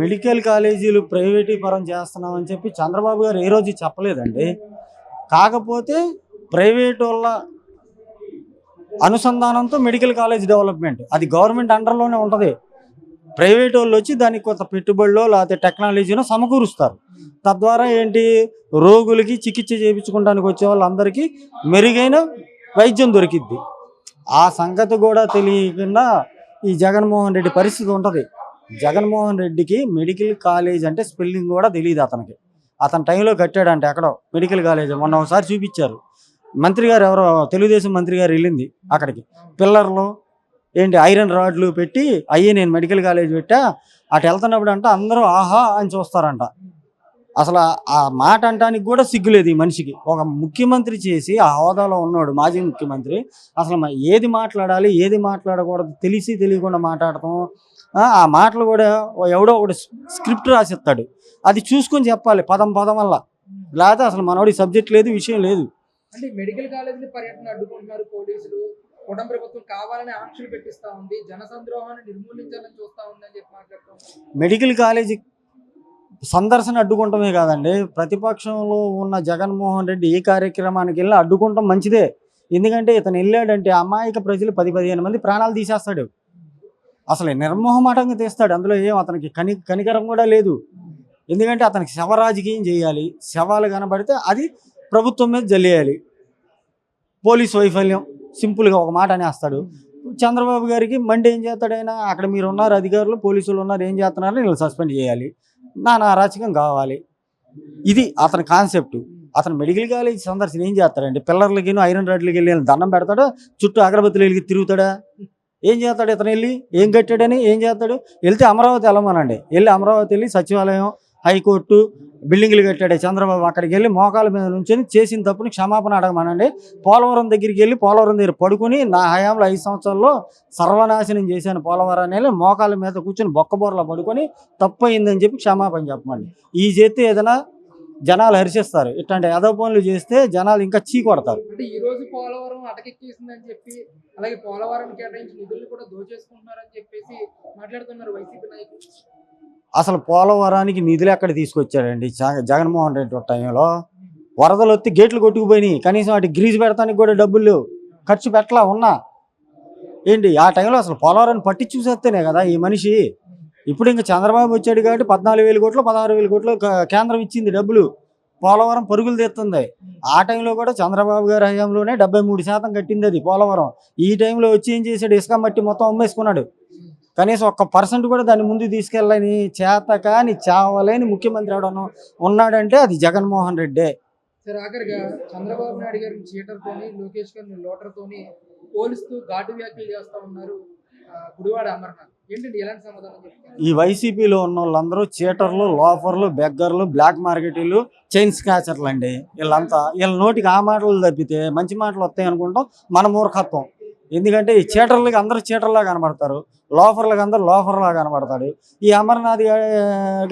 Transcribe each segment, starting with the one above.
Medical కాలేజీలు ప్రైవేటీకరం చేస్తున్నామని చెప్పి చంద్రబాబు గారు ఏ రోజు చెప్పలేదండి. కాకపోతే ప్రైవేట్ వాళ్ళ అనుసంధానంతో మెడికల్ కాలేజ్ డెవలప్మెంట్ అది గవర్నమెంట్ అండర్లోనే ఉంటుంది. ప్రైవేట్ వాళ్ళు వచ్చి దానికి కొంత పెట్టుబడిలో లేకపోతే టెక్నాలజీనో సమకూరుస్తారు. తద్వారా ఏంటి? రోగులకి చికిత్స చేయించుకోవడానికి వచ్చే వాళ్ళందరికీ మెరుగైన వైద్యం దొరికిద్ది. ఆ సంగతి కూడా తెలియకుండా ఈ జగన్మోహన్ రెడ్డి పరిస్థితి ఉంటుంది. జగన్మోహన్ రెడ్డికి మెడికల్ కాలేజ్ అంటే స్పెల్లింగ్ కూడా తెలియదు అతనికి. అతని టైంలో కట్టాడంటే ఎక్కడో మెడికల్ కాలేజ్ మొన్న ఒకసారి చూపించారు. మంత్రి గారు ఎవరో తెలుగుదేశం మంత్రి గారు వెళ్ళింది అక్కడికి. పిల్లర్లు ఏంటి ఐరన్ రాడ్లు పెట్టి అయ్యే నేను మెడికల్ కాలేజ్ పెట్టా అటు వెళ్తున్నప్పుడు అంటే అందరూ ఆహా అని చూస్తారంట. అసలు ఆ- మాట అంటానికి కూడా సిగ్గులేదు ఈ మనిషికి. ఒక ముఖ్యమంత్రి చేసి ఆ హోదాలో ఉన్నాడు మాజీ ముఖ్యమంత్రి అసలు ఏది మాట్లాడాలి ఏది మాట్లాడకూడదు తెలిసి తెలియకుండా మాట్లాడటం ఆ, మాటలు కూడా ఎవడో ఒకటి స్క్రిప్ట్ రాసిస్తాడు. అది చూసుకొని చెప్పాలి పదం పదం వల్ల. లేకపోతే అసలు మనోడి సబ్జెక్ట్ లేదు విషయం లేదు. అంటే మెడికల్ కాలేజీల పర్యటన అడ్డుకుంటున్నారు పోలీసులు. కుటుంబ ప్రభుత్వం కావాలని ఆంక్షలు పెట్టిస్తా ఉంది. జన సంద్రోహాన్ని నిర్మూలించాలని చూస్తా ఉంది అని చెప్పి మెడికల్ కాలేజీ సందర్శన అడ్డుకుంటమే కాదండి. ప్రతిపక్షంలో ఉన్న జగన్మోహన్ రెడ్డి ఈ కార్యక్రమానికి వెళ్ళి అడ్డుకుంటాం మంచిదే. ఎందుకంటే ఇతను వెళ్ళాడంటే అమాయక ప్రజలు పది పదిహేను మంది ప్రాణాలు తీసేస్తాడు. అసలు నిర్మోహమాటంగా తీస్తాడు. అందులో ఏం అతనికి కని కనికరం కూడా లేదు. ఎందుకంటే అతనికి శవ రాజకీయం చేయాలి. శవాలు కనబడితే అది ప్రభుత్వం మీద జల్లేయాలి. పోలీస్ వైఫల్యం సింపుల్గా ఒక మాట అనేస్తాడు. చంద్రబాబు గారికి మండి ఏం చేస్తాడైనా అక్కడ మీరు ఉన్నారు అధికారులు పోలీసులు ఉన్నారు ఏం చేస్తున్నారని వీళ్ళు సస్పెండ్ చేయాలి. నా అరాచకం కావాలి. ఇది అతని కాన్సెప్ట్. అతను మెడికల్ కాలేజ్ సందర్శన ఏం చేస్తాడండి? పిల్లర్లకి ఐరన్ రాడ్లకి వెళ్ళి దండం పెడతాడా? చుట్టూ అగరబత్తులు వెళ్ళి తిరుగుతాడా? ఏం చేస్తాడు ఇతను వెళ్ళి? ఏం కట్టాడని? ఏం చేస్తాడు? వెళ్తే అమరావతి వెళ్ళమనండి. వెళ్ళి అమరావతి వెళ్ళి సచివాలయం హైకోర్టు బిల్డింగ్లు కట్టాడు చంద్రబాబు. అక్కడికి వెళ్ళి మోకాల మీద నుంచొని చేసిన తప్పుని క్షమాపణ అడగమనండి. పోలవరం దగ్గరికి వెళ్ళి పోలవరం దగ్గర పడుకుని నా హయాంలో ఐదు సంవత్సరాల్లో సర్వనాశనం చేశాను పోలవరాన్ని వెళ్ళి మోకాల మీద కూర్చొని బొక్కబోరలో పడుకొని తప్పు అయిందని చెప్పి క్షమాపణ చెప్పమండి. ఈ చేస్తే ఏదైనా జనాలు హర్షిస్తారు. ఇట్లాంటి అదో పనులు చేస్తే జనాలు ఇంకా చీ కొడతారు. అంటే ఈ రోజు పోలవరం అటకెక్కేసిందని చెప్పి అలాగే పోలవరం కేటాయించిన నిధులు కూడా దోచేసుకుంటున్నారని చెప్పేసి మాట్లాడుతున్నారు వైసీపీ నాయకులు. అసలు పోలవరానికి నిధులు ఎక్కడ తీసుకొచ్చాడండి జగన్మోహన్ రెడ్డి టైంలో. వరదలు వచ్చి గేట్లు కొట్టుకుపోయినాయి. కనీసం వాటి గ్రీజ్ పెడతానికి కూడా డబ్బులు ఖర్చు పెట్టలా ఉన్నా. ఏంటి? ఆ టైంలో అసలు పోలవరాన్ని పట్టి చూసేస్తేనే కదా ఈ మనిషి. ఇప్పుడు ఇంకా చంద్రబాబు వచ్చాడు కాబట్టి పద్నాలుగు వేల కోట్లు పదహారు వేల కోట్లు కేంద్రం ఇచ్చింది డబ్బులు. పోలవరం పరుగులు తెస్తుంది ఆ టైంలో కూడా చంద్రబాబు గారి హయాంలోనే డెబ్బై మూడు శాతం కట్టింది అది పోలవరం. ఈ టైంలో వచ్చి ఏం చేశాడు? ఇసుక మట్టి మొత్తం అమ్మేసుకున్నాడు. కనీసం ఒక్క పర్సెంట్ కూడా దాన్ని ముందు తీసుకెళ్ళని చేత కాని చావలేని ముఖ్యమంత్రి ఎవడను ఉన్నాడంటే అది జగన్మోహన్ రెడ్డే. సరే ఆఖరిగా చంద్రబాబు నాయుడు గారిని చీటర్తోని లోకేష్ గారిని లోటర్తోని పోలిస్తూ ఘాటు వ్యాఖ్యలు చేస్తా ఉన్నారు గుడివాడ అమర్నాథ్. ఈ వైసీపీలో ఉన్న వాళ్ళందరూ చీటర్లు లోఫర్లు బెగ్గర్లు బ్లాక్ మార్కెటీలు చైన్ స్కాచర్లు అండి వీళ్ళంతా వీళ్ళ నోటికి ఆ మాటలు తప్పితే మంచి మాటలు వస్తాయి అనుకుంటాం మన మూర్ఖత్వం. ఎందుకంటే ఈ చీటర్లకి అందరూ చీటర్లా కనబడతారు. లోఫర్లకు అందరూ లోఫర్లా కనబడతాడు. ఈ అమర్నాథ్ గాడి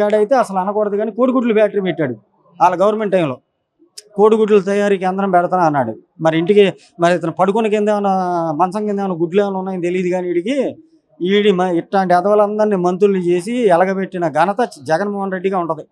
గాడైతే అసలు అనకూడదు కానీ కోడిగుడ్లు ఫ్యాక్టరీ పెట్టాడు. వాళ్ళ గవర్నమెంట్ టైంలో. కోడిగుడ్ల తయారీకి అందరం పెడతాను అన్నాడు. మరి ఇంటికి మరి ఇతను పడుకుని కింద ఏమైనా మంచం కింద ఏమైనా గుడ్లు ఏమైనా ఉన్నాయని తెలియదు కానీ వీడికి ఈడి మ- ఇట్లాంటి అదవలందరినీ మంత్రుల్ని చేసి ఎలగబెట్టిన ఘనత జగన్మోహన్ రెడ్డిగా ఉంటుంది.